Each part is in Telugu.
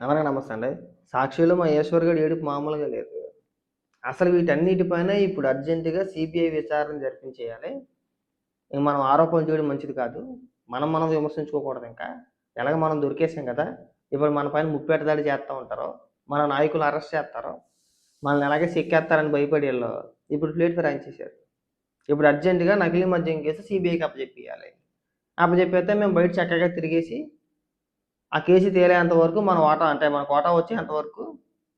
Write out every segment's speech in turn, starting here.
అందరికీ నమస్తే అండి? సాక్షిలో మా ఈశ్వర్ గడు ఏడుపు మామూలుగా లేదు. అసలు వీటన్నిటిపైన ఇప్పుడు అర్జెంటుగా సిబిఐ విచారణ జరిపించేయాలి. ఇంక మనం ఆరోపణలు చేయడం మంచిది కాదు. మనం మనం విమర్శించుకోకూడదు ఇంకా. ఎలాగ మనం దొరికేసాం కదా. ఇప్పుడు మన పైన ముప్పేట దాడి చేస్తూ ఉంటారు. మన నాయకులు అరెస్ట్ చేస్తారు. మనల్ని ఎలాగే సిక్కేస్తారని భయపడి వీళ్ళు ఇప్పుడు ప్లేట్ ఫిరాయించేశారు. ఇప్పుడు అర్జెంటుగా నకిలీ మద్యం కేసు సిబిఐకి అప్పచెప్పియాలి. అప్పచెప్పేస్తే మేము బయట చక్కగా తిరిగేసి ఆ కేసు తేలేంత వరకు మన వాటా అంటే మన కోటా వచ్చేంత వరకు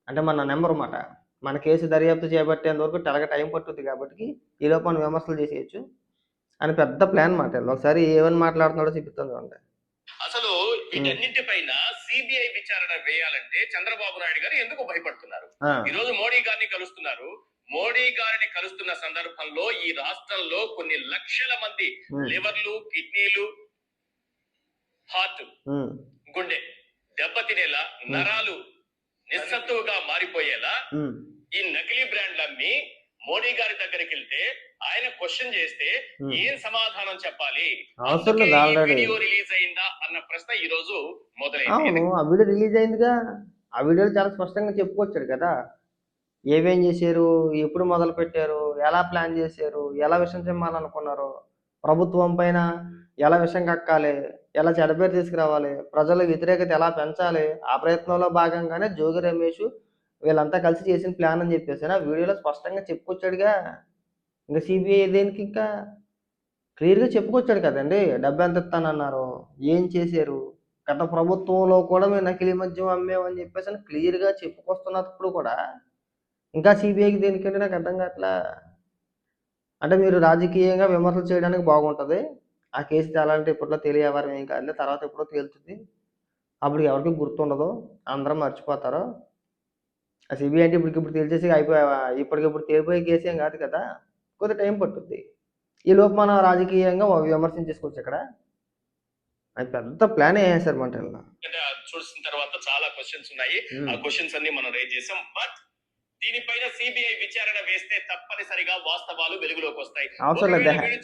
అంటే మన నెంబర్ అన్నమాట మన కేసు దర్యాప్తు చేపట్టేంత వరకు తెలగ టైం పట్టుద్ది కాబట్టి ఈ లోపు మనం విమర్శలు చేసేయచ్చు అని పెద్ద ప్లాన్ మాట ఒకసారి ఏమని మాట్లాడుతున్నాడో చెప్తాను చూడండి. అసలు వీటన్నింటిపైన సిబిఐ విచారణ వేయాలంటే చంద్రబాబు నాయుడు గారు ఎందుకు భయపడుతున్నారు? ఈ రోజు మోడీ గారిని కలుస్తున్నారు. మోడీ గారిని కలుస్తున్న సందర్భంలో ఈ రాష్ట్రంలో కొన్ని లక్షల మంది లివర్లు కిడ్నీలు హార్ట్ గుండె దెబ్బతినేలా నరాలు నిస్సత్తువుగా మారిపోయేలా ఈ నకిలీ బ్రాండ్లు అమ్మి మోడీ గారి దగ్గరికి వెళ్తే ఆయన క్వశ్చన్ చేస్తే. ఏం సమాధానం చెప్పాలి? వీడియో రిలీజ్ అయిందా అన్న ప్రశ్న ఈ రోజు మొదలైంది ఆ వీడియో రిలీజ్ అయిందిగా. ఆ వీడియోలో చాలా స్పష్టంగా చెప్పుకొచ్చాడు కదా. ఏమేం చేశారు? ఎప్పుడు మొదలు పెట్టారు? ఎలా ప్లాన్ చేశారు? ఎలా విషయం చెప్పాలనుకున్నారు ప్రభుత్వం పైన ఎలా విషయం కక్కాలి? ఎలా చెడపేరు తీసుకురావాలి? ప్రజల వ్యతిరేకత ఎలా పెంచాలి? ఆ ప్రయత్నంలో భాగంగానే జోగి రమేష్ వీళ్ళంతా కలిసి చేసిన ప్లాన్ అని చెప్పేసి ఆ వీడియోలో స్పష్టంగా చెప్పుకొచ్చాడుగా. ఇంకా సిబిఐ దేనికి ఇంకా క్లియర్గా చెప్పుకొచ్చాడు కదండి. డబ్బు ఎంత ఇస్తానన్నారు? ఏం చేశారు? గత ప్రభుత్వంలో కూడా మేము నకిలీ మద్యం అమ్మేమని చెప్పేసి అని క్లియర్గా చెప్పుకొస్తున్నప్పుడు కూడా ఇంకా సిబిఐకి దేనికంటే నాకు అర్థం కావట్లా? అంటే మీరు రాజకీయంగా విమర్శలు చేయడానికి బాగుంటుంది. ఆ కేసు తేలాలంటే ఇప్పట్లో తెలియవారు ఏం కాదు తర్వాత ఎప్పుడో తేలుతుంది అప్పుడు ఎవరికి గుర్తుండదు. అందరం మర్చిపోతారు. ఆ సిబిఐ అంటే ఇప్పటికి ఇప్పుడు తేల్చేసి అయిపోయా ఇప్పటికిప్పుడు తేలిపోయే కేసు ఏం కాదు కదా. కొద్ది టైం పట్టుద్ది. ఈ లోపు మనం రాజకీయంగా విమర్శించేసుకోవచ్చు ఇక్కడ. అది పెద్ద ప్లాన్ వేసారు మంట చూసిన తర్వాత చాలా క్వశ్చన్స్ ఉన్నాయి. ఆ క్వశ్చన్స్ అన్ని మనం రేజ్ చేసాం. బట్ దీనిపైన సిబిఐ విచారణ వేస్తే తప్పనిసరిగా వాస్తవాలు వెలుగులోకి వస్తాయి.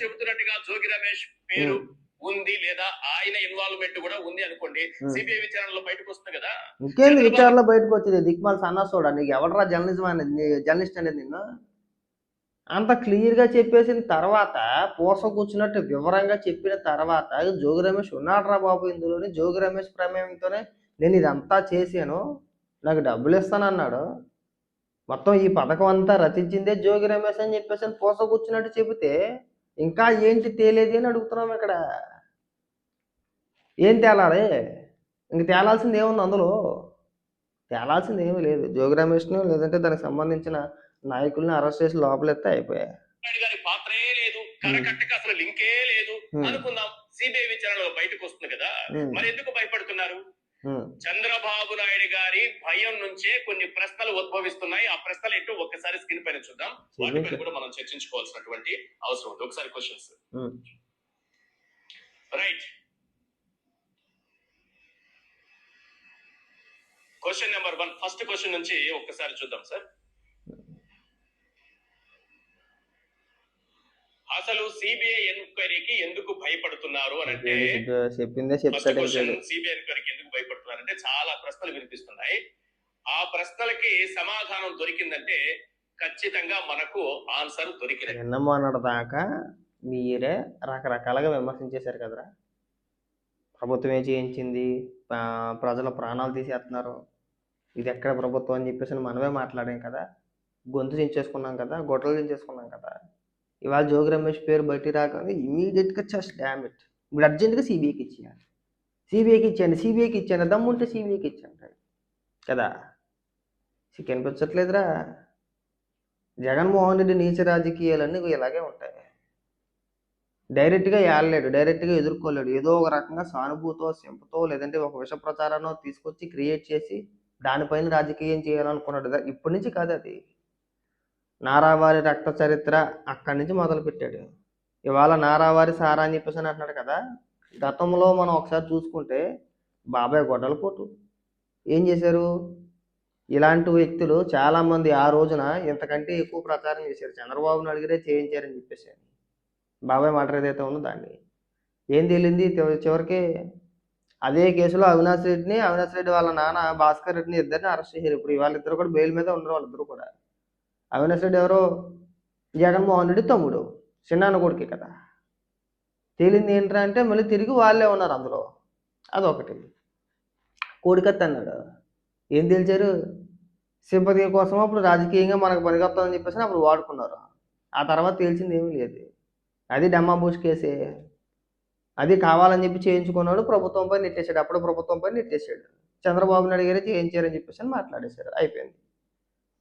చెబుతున్నట్టుగా జోగి రమేష్ పేరు ఉంది లేదా ఆయన ఇన్వాల్వ్మెంట్ కూడా ఉంది అనుకోండి. సిబిఐ విచారణలో బయటకు వస్తుంది కదా? ఇంకేంది విచారణలో బయటకు వచ్చింది? దిక్మాల సన్నాసోడా నీకు ఎవడరా జర్నలిజం అనేది? జర్నలిస్ట్ అనేది నిన్ను? అంత క్లియర్గా చెప్పేసిన తర్వాత పూస కూర్చున్నట్టు వివరంగా చెప్పిన తర్వాత జోగి రమేష్ ఉన్నాడురా బాబు ఇందులోని? జోగి రమేష్ ప్రమేయంతోనే నేను ఇదంతా చేశాను. నాకు డబ్బులు ఇస్తానన్నాడు. మొత్తం ఈ పథకం అంతా రచించిందే జోగి రమేష్ అని చెప్పేసి అని పూస కూర్చున్నట్టు చెబితే ఇంకా ఏంటి తేలేది అని అడుగుతున్నాం ఇక్కడ. ఏం తేలాలి? ఇంక తేలాల్సింది ఏముంది అందులో? తేలాల్సింది ఏమీ లేదు. జోగి రమేష్ను లేదంటే దానికి సంబంధించిన నాయకుల్ని అరెస్ట్ చేసి లోపలెత్తే అయిపోయాయి పాత్రే లేదు. కరకట్టకి అసలు లింకే లేదు. అనుకుందాం. సిబిఐ విచారణలో బయటకు వస్తుంది కదా. మరి ఎందుకు భయపడుతున్నారు. చంద్రబాబు నాయుడు గారి భయం నుంచే కొన్ని ప్రశ్నలు ఉద్భవిస్తున్నాయి. ఆ ప్రశ్నలు ఏంటో ఒక్కసారి స్క్రీన్ పైన చూద్దాం. వాటిపైన కూడా మనం చర్చించుకోవాల్సినటువంటి అవసరం ఉంది. ఒకసారి questions. Right question number one first question నుంచి ఒక్కసారి చూద్దాం సార్ అసలు సిబిఐ ఎంక్వైరీకి ఎందుకు భయపడుతున్నారు అని అంటే చెప్పిందే చెప్తాడు సిబిఐ ఎంక్వైరీకి ఎందుకు భయపడుతున్నారు అంటే చాలా ప్రశ్నలు వినిపిస్తున్నాయి. ఆ ప్రశ్నలకి సమాధానం దొరికిందంటే ఖచ్చితంగా మనకు ఆన్సర్ దొరికినది నిన్న మొన్నటి దాకా? మీరే రకరకాలుగా విమర్శించేశారు కదరా? ప్రభుత్వం ఏం చేయించింది ప్రజల ప్రాణాలు తీసేస్తున్నారు. ఇది ఎక్కడ ప్రభుత్వం అని చెప్పేసి మనమే మాట్లాడాం కదా. గొంతు దించేసుకున్నాం కదా గొడ్డలు దించేసుకున్నాం కదా. ఇవాళ జోగి రమేష్ పేరు బయటికి రాగానే ఇమీడియట్గా జస్ట్ డ్యామ్ ఇట్ ఇప్పుడు అర్జెంటుగా సిబిఐకి ఇచ్చేయాలి. సిబిఐకి ఇచ్చేయండి సిబిఐకి ఇచ్చేయండి దమ్ముంటే సిబిఐకి ఇచ్చేయండి. కదా? కనిపించట్లేదురా. జగన్మోహన్ రెడ్డి నీచ రాజకీయాలన్నీ ఇలాగే ఉంటాయి. డైరెక్ట్గా ఏడలేడు డైరెక్ట్గా ఎదుర్కోలేడు. ఏదో ఒక రకంగా సానుభూతో సింపతో లేదంటే ఒక విష ప్రచారాన్ని తీసుకొచ్చి క్రియేట్ చేసి దానిపైన రాజకీయం చేయాలనుకున్నాడు ఇప్పటి నుంచి కాదు అది. నారావారి రక్త చరిత్ర అక్కడి నుంచి మొదలుపెట్టాడు. ఇవాళ నారావారి సారా అని చెప్పేసి అని అంటున్నాడు కదా. గతంలో మనం ఒకసారి చూసుకుంటే బాబాయ్ గొడ్డల పోటు ఏం చేశారు? ఇలాంటి వ్యక్తులు చాలామంది ఆ రోజున ఇంతకంటే ఎక్కువ ప్రచారం చేశారు. చంద్రబాబు నాయుడుగారే చేయించారని చెప్పేసి. బాబాయ్ మాట ఏదైతే ఉందో దాన్ని. ఏం తేలింది? చివరికి అదే కేసులో అవినాష్ రెడ్డిని అవినాష్ రెడ్డి వాళ్ళ నాన్న భాస్కర్ రెడ్డిని ఇద్దరిని అరెస్ట్ చేశారు. ఇప్పుడు వాళ్ళిద్దరు కూడా బెయిల్ మీద ఉన్నారు వాళ్ళిద్దరు కూడా. అవినాష్ రెడ్డి ఎవరో? జగన్మోహన్ రెడ్డి తమ్ముడు చిన్నాన్న కొడుకే కదా. తేలింది ఏంట్రా అంటే మళ్ళీ తిరిగి వాళ్ళే ఉన్నారు అందులో. అదొకటి. కోడికత్తి అన్నాడు. ఏం తెలిచారు? సింపతి కోసం అప్పుడు రాజకీయంగా మనకు పనికొస్తుందని చెప్పేసి అప్పుడు వాడుకున్నారు. ఆ తర్వాత తేల్చింది ఏమీ లేదు. అది డమ్మా బూష్ కేసే. అది కావాలని చెప్పి చేయించుకున్నాడు ప్రభుత్వంపై నెట్టేశాడు. అప్పుడు ప్రభుత్వంపై నెట్టేశాడు. చంద్రబాబు నాయుడు గారే చేయించారని చెప్పేసి అని మాట్లాడేశారు. అయిపోయింది.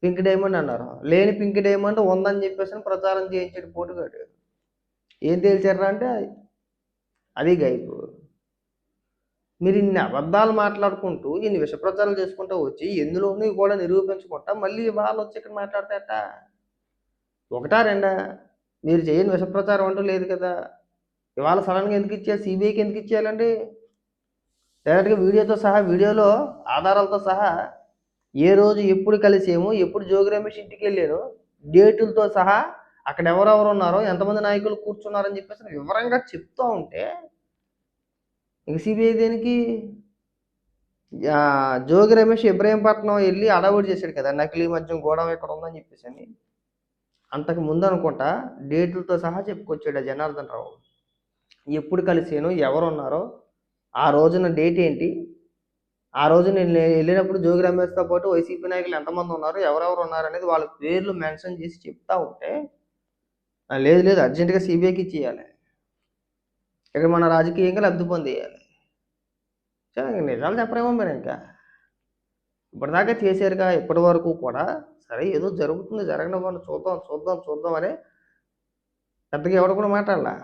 పింక్ డైమండ్ అన్నారు. లేని పింక్ డైమండ్ ఉందని చెప్పేసి అని ప్రచారం చేయించాడు పోటుగాడు. ఏం తేల్చారా అంటే అది. గైపు మీరు ఇన్ని అబద్ధాలు మాట్లాడుకుంటూ ఇన్ని విష ప్రచారాలు చేసుకుంటూ వచ్చి ఎందులోనూ కూడా నిరూపించుకుంటా మళ్ళీ వాళ్ళు వచ్చి ఇక్కడ మాట్లాడతాట ఒకటా రెండా? మీరు చేయని విష ప్రచారం అంటూ లేదు కదా. ఇవాళ సడన్గా ఎందుకు ఇచ్చారు? సిబిఐకి ఎందుకు ఇచ్చేయాలండి? డైరెక్ట్గా వీడియోతో సహా వీడియోలో ఆధారాలతో సహా ఏ రోజు ఎప్పుడు కలిసేమో ఎప్పుడు జోగి రమేష్ ఇంటికి వెళ్ళాను డేటులతో సహా అక్కడ ఎవరెవరు ఉన్నారో ఎంతమంది నాయకులు కూర్చున్నారని చెప్పేసి వివరంగా చెప్తూ ఉంటే ఇంక సిబిఐ దేనికి? జోగి రమేష్ ఇబ్రహీంపట్నం వెళ్ళి అడవుడు చేశాడు కదా నకిలీ మద్యం గోడం ఇక్కడ ఉందని చెప్పేసి అని. అంతకు ముందు అనుకుంటా డేట్లతో సహా చెప్పుకొచ్చాడు ఆ జనార్దన్ రావు. ఎప్పుడు కలిసాను ఎవరు ఉన్నారో ఆ రోజున డేట్ ఏంటి? ఆ రోజు నేను వెళ్ళినప్పుడు జోగి రమేష్తో పాటు వైసీపీ నాయకులు ఎంతమంది ఉన్నారు ఎవరెవరు ఉన్నారు అనేది వాళ్ళ పేర్లు మెన్షన్ చేసి చెప్తా ఉంటే లేదు లేదు అర్జెంటుగా సిబిఐకి ఇచ్చేయాలి. ఇక్కడ మన రాజకీయంగా లబ్ధి పొందేయాలి. సో నిజాలు చెప్పరేమో మీరు ఇంకా. ఇప్పటిదాకా చేశారుగా ఇప్పటి వరకు కూడా సరే ఏదో జరుగుతుంది జరగడం చూద్దాం చూద్దాం చూద్దాం అని పెద్దగా ఎవడు కూడా మాట్లాడలా.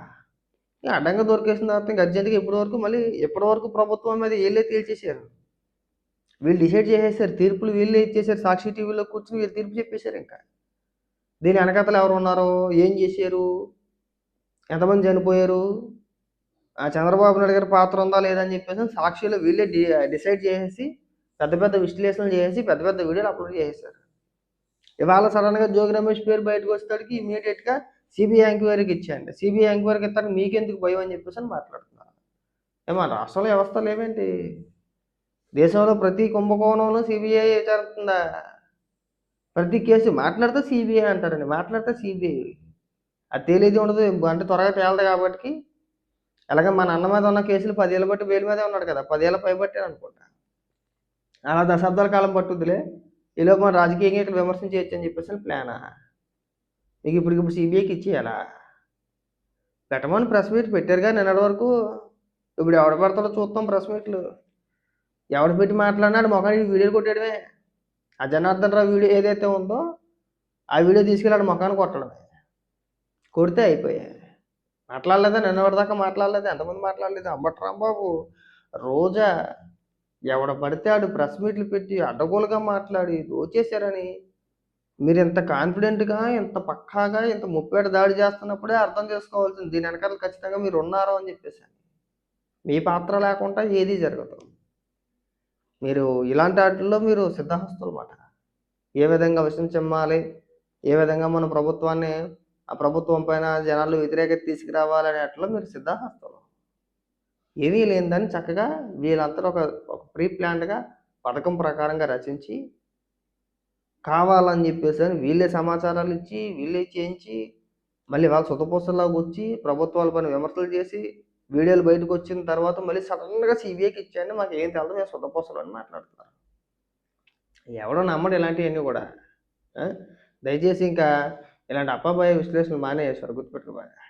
అడ్డంగా దొరికేసిన తర్వాత ఇంకా అర్జెంటుగా ఇప్పటి వరకు మళ్ళీ ఇప్పటి వరకు ప్రభుత్వం మీద వీళ్ళే తేల్చేసారు వీళ్ళు డిసైడ్ చేసేసారు తీర్పులు వీళ్ళే ఇచ్చేసారు సాక్షి టీవీలో కూర్చుని వీళ్ళు తీర్పు చెప్పేశారు ఇంకా. దీని వెనకతలు ఎవరు ఉన్నారో? ఏం చేశారు? ఎంతమంది చనిపోయారు? ఆ చంద్రబాబు నాయుడు గారి పాత్ర ఉందా లేదా అని చెప్పేసి సాక్షిలో వీళ్ళే డి డిసైడ్ చేసేసి పెద్ద పెద్ద విశ్లేషణలు చేసి పెద్ద పెద్ద వీడియోలు అప్లోడ్ చేసేసారు ఇవాళ సడన్గా జోగి రమేష్ పేరు బయటకు వచ్చేసరికి ఇమీడియట్గా సిబిఐ ఎంక్వైరీకి ఇచ్చేయండి సిబిఐ ఎంక్వైరీకి ఇస్తాను మీకెందుకు భయం అని చెప్పేసి అని మాట్లాడుతున్నారు. ఏమో రాష్ట్రంలో వ్యవస్థ ఏమేంటి దేశంలో ప్రతి కుంభకోణంలో సిబిఐ జరుగుతుందా? ప్రతి కేసు మాట్లాడితే సిబిఐ అంటారండి మాట్లాడితే సిబిఐ అది తేలేది ఉండదు అంటే త్వరగా తేలదు కాబట్టి. అలాగే మన అన్న మీద ఉన్న కేసులు పదేళ్ళ బట్టి వేలు మీదే ఉన్నాడు కదా పదేళ్ళ పైబట్టే అనుకుంటా. అలా దశాబ్దాల కాలం పట్టుద్దిలే. ఈలోపు మన రాజకీయంగా ఇక్కడ విమర్శన చేయొచ్చు అని చెప్పేసి ప్లానా? మీకు ఇప్పుడు ఇప్పుడు సిబిఐకి ఇచ్చేయాలా? పెట్టమని ప్రెస్ మీట్ పెట్టారుగా నిన్నటి వరకు. ఇప్పుడు ఎవడ పడతాడో చూస్తాం ప్రెస్ మీట్లు. ఎవడు పెట్టి మాట్లాడినాడు మొఖానికి వీడియోలు కొట్టడమే ఆ జనార్దన్ రావు వీడియో ఏదైతే ఉందో ఆ వీడియో తీసుకెళ్ళాడు మొఖాన్ని కొట్టడమే. కొడితే అయిపోయాయి మాట్లాడలేదా? నిన్నటిదాకా మాట్లాడలేదు? ఎంతమంది మాట్లాడలేదు? అంబటి రాంబాబు రోజా ఎవడ పడితే ఆడు ప్రెస్ మీట్లు పెట్టి అడ్డగోలుగా మాట్లాడి దోచేశారని. మీరు ఇంత కాన్ఫిడెంట్గా ఇంత పక్కాగా ఇంత ముప్పేట దాడి చేస్తున్నప్పుడే అర్థం చేసుకోవాల్సింది. దీని వెనకాల ఖచ్చితంగా మీరు ఉన్నారు అని చెప్పేసి మీ పాత్ర లేకుండా ఏది జరగదు. మీరు ఇలాంటి వాటిల్లో మీరు సిద్ధహస్తులు మాట ఏ విధంగా విషయం చెమ్మాలి ఏ విధంగా మన ప్రభుత్వాన్ని ఆ ప్రభుత్వం పైన జనాలు వ్యతిరేకత తీసుకురావాలనే అట్లా మీరు సిద్ధహస్తులు. ఏమీ లేనిదని చక్కగా వీళ్ళంతా ఒక ఒక ప్రీ ప్లాన్డ్గా పథకం ప్రకారంగా రచించి కావాలని చెప్పేసి అని వీళ్ళే సమాచారాలు ఇచ్చి వీళ్ళే చేయించి మళ్ళీ వాళ్ళు సుతపోసల్లాగా వచ్చి ప్రభుత్వాల పైన విమర్శలు చేసి వీడియోలు బయటకు వచ్చిన తర్వాత మళ్ళీ సడన్గా సిబిఐకి ఇచ్చాయండి మాకు ఏం తెలదు మేము సొంతపోసలు అని మాట్లాడుతున్నారు. ఎవడో నమ్మడు ఇలాంటివన్నీ కూడా. దయచేసి ఇంకా ఇలాంటి అప్పాబాయి విశ్లేషణలు మానేసారు గుర్తుపెట్టుకోబాగా